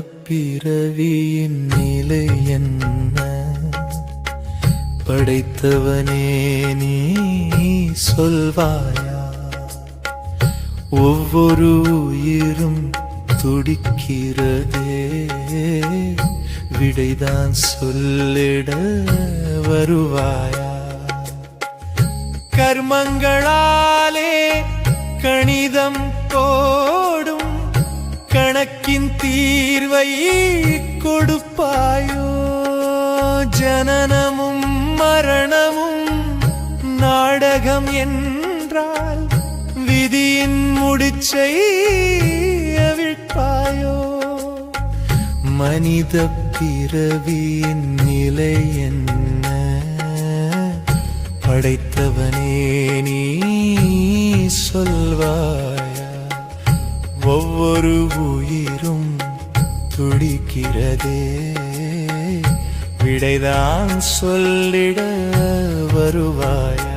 பிறவியின் நிலை என்ன? படைத்தவனே நீ சொல்வாயா? ஒவ்வொரு உயிரும் துடிக்கிறதே விடைதான் சொல்லிட வருவாயா? கர்மங்களாலே கணிதம் போ கணக்கின் தீர்வை கொடுப்பாயோ? ஜனனமும் மரணமும் நாடகம் என்றால் விதியின் முடிச்சை அவிழ்ப்பாயோ? மனித பிறவியின் நிலை என்ன? படைத்தவனே நீ சொல்வாயா? ஒவ்வொரு உயிரும் துடிக்கிறதே. விடைதான் சொல்லிட வருவாயா?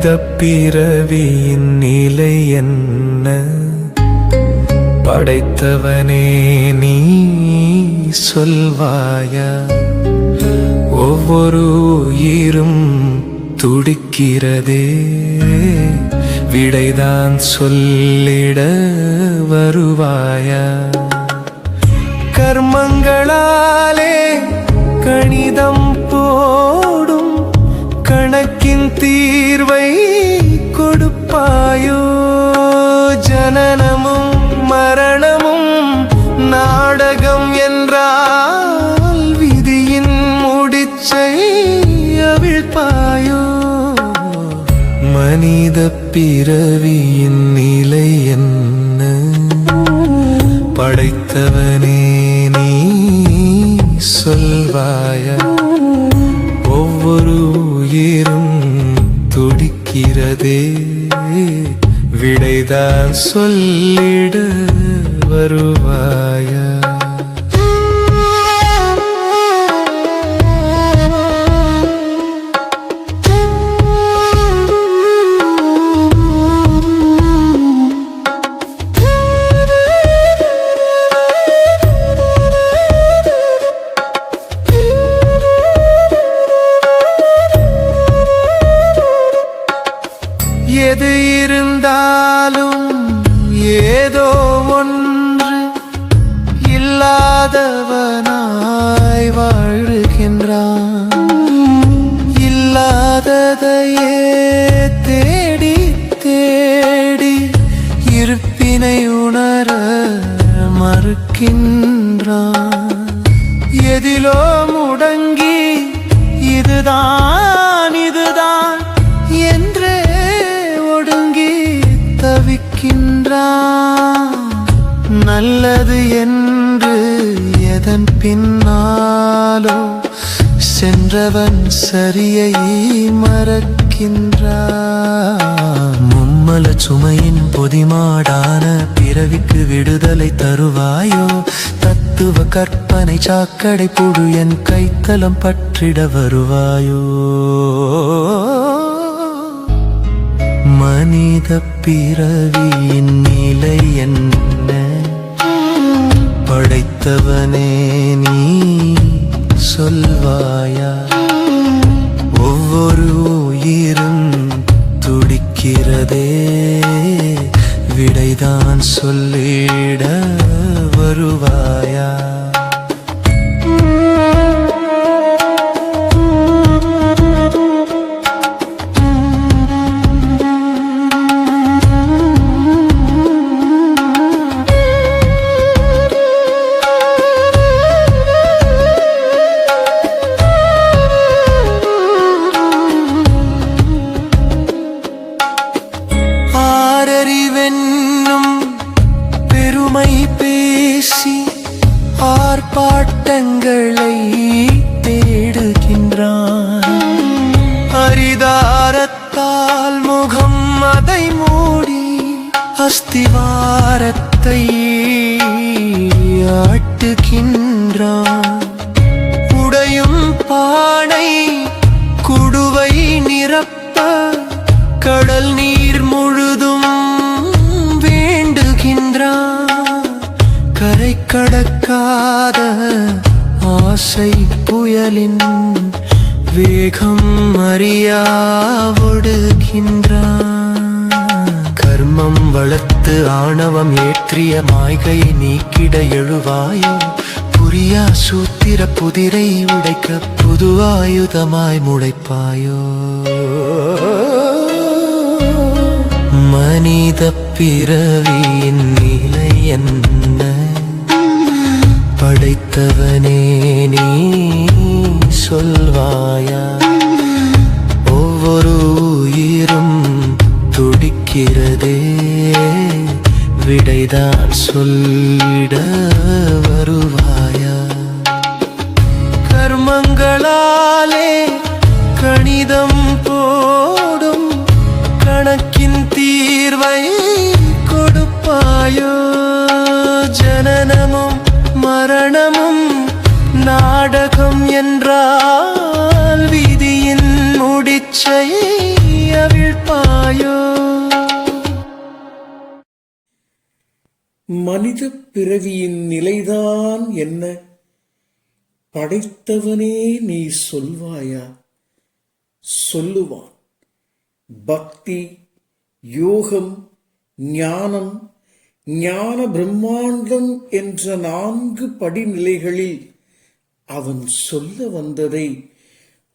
மனித பிறவியின் நிலை என்ன? படைத்தவனே நீ சொல்வாயா? ஒவ்வொரு உயிரும் துடிக்கிறதே. விடைதான் சொல்லிட வருவாயா? கர்மங்களாலே கணிதம் தீர்வை கொடுப்பாயோ? ஜனனமும் மரணமும் நாடகம் என்றால் விதியின் முடிச்சை அவிழ்ப்பாயோ? மனித பிறவியின் நிலை என்ன? படைத்தவனே நீ சொல்வாயா? ஒவ்வொரு உயிரும் இருக்கிறதே விடைதான் சொல்லிட வருவாயா? எது இருந்தாலும் ஏதோ ஒன்று இல்லாதவனாய் வாழ்கின்றான். இல்லாததையே தேடி தேடி இருப்பினை உணர மறுக்கின்ற நல்லது என்று எதன் பின்னாலோ சென்றவன் சரியை மறக்கின்றான். மும்மல சுமையின் பொதிமாடான பிறவிக்கு விடுதலை தருவாயோ? தத்துவ கற்பனை சாக்கடை புழு என் கைத்தலம் பற்றிட வருவாயோ? மனித பிறவியின் நிலை என்ன? படைத்தவனே ஆர்ப்பாட்டங்களை தேடுகின்றான். அரிதாரத்தால் முகம் அதை மூடி அஸ்திவாரத்தை ஆட்டுகின்றான். உடையும் பானை குடுவை நிரப்ப கடல் நீர் முழுதும் வேண்டுகின்றான். கரை கடக்கா கடக்காத ஆசை புயலின் வேகம் அறியாவொடுகின்றான் கர்மம் வளர்த்து ஆணவம் ஏற்றிய மாய்கையை நீக்கிட எழுவாயோ? புரியா சூத்திர புதிரை உடைக்க புது ஆயுதமாய் முளைப்பாயோ? மனித பிறவியின் நிலை என்ன? படைத்தவனே நீ சொல்வாயா? ஒவ்வொரு உயிரும் துடிக்கிறதே விடைதான் சொல்லிட வருவாயா? கர்மங்களாலே கணிதம் போடும் கணக்கின் தீர்வை கொடுப்பாயோ? ஜனனமும் மரணமும் நாடகம் என்றால் விதியின் முடிச்சை அவிழ்ப்பாயோ? மனித பிறவியின் நிலைதான் என்ன? படைத்தவனே நீ சொல்வாயா? சொல்லுவான். பக்தி யோகம் ஞானம் ஞான பிரம்மாண்டம் என்ற நான்கு படிநிலைகளில் அவன் சொல்ல வந்ததை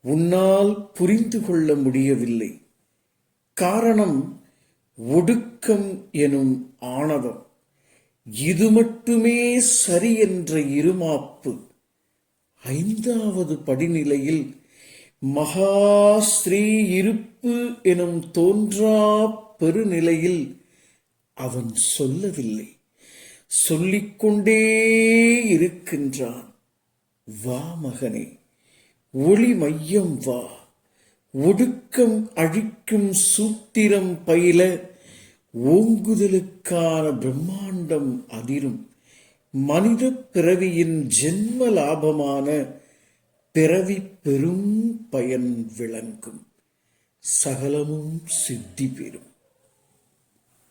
உன்னால் புரிந்து கொள்ள முடியவில்லை. காரணம் ஒடுக்கம் எனும் ஆணவம். இது மட்டுமே சரி என்ற இருமாப்பு. ஐந்தாவது படிநிலையில் மகா ஸ்ரீ இருப்பு எனும் தோன்றா பெருநிலையில் அவன் சொல்லவில்லை. சொல்லிக்கொண்டே இருக்கின்றான். வா மகனே ஒளி மையம் வா. ஒடுக்கம் அழிக்கும் சூத்திரம் பயில ஓங்குதலுக்கான பிரம்மாண்டம் அதிரும். மனித பிறவியின் ஜென்ம லாபமான பிறவி பெரும் பயன் விளங்கும். சகலமும் சித்தி பெறும்.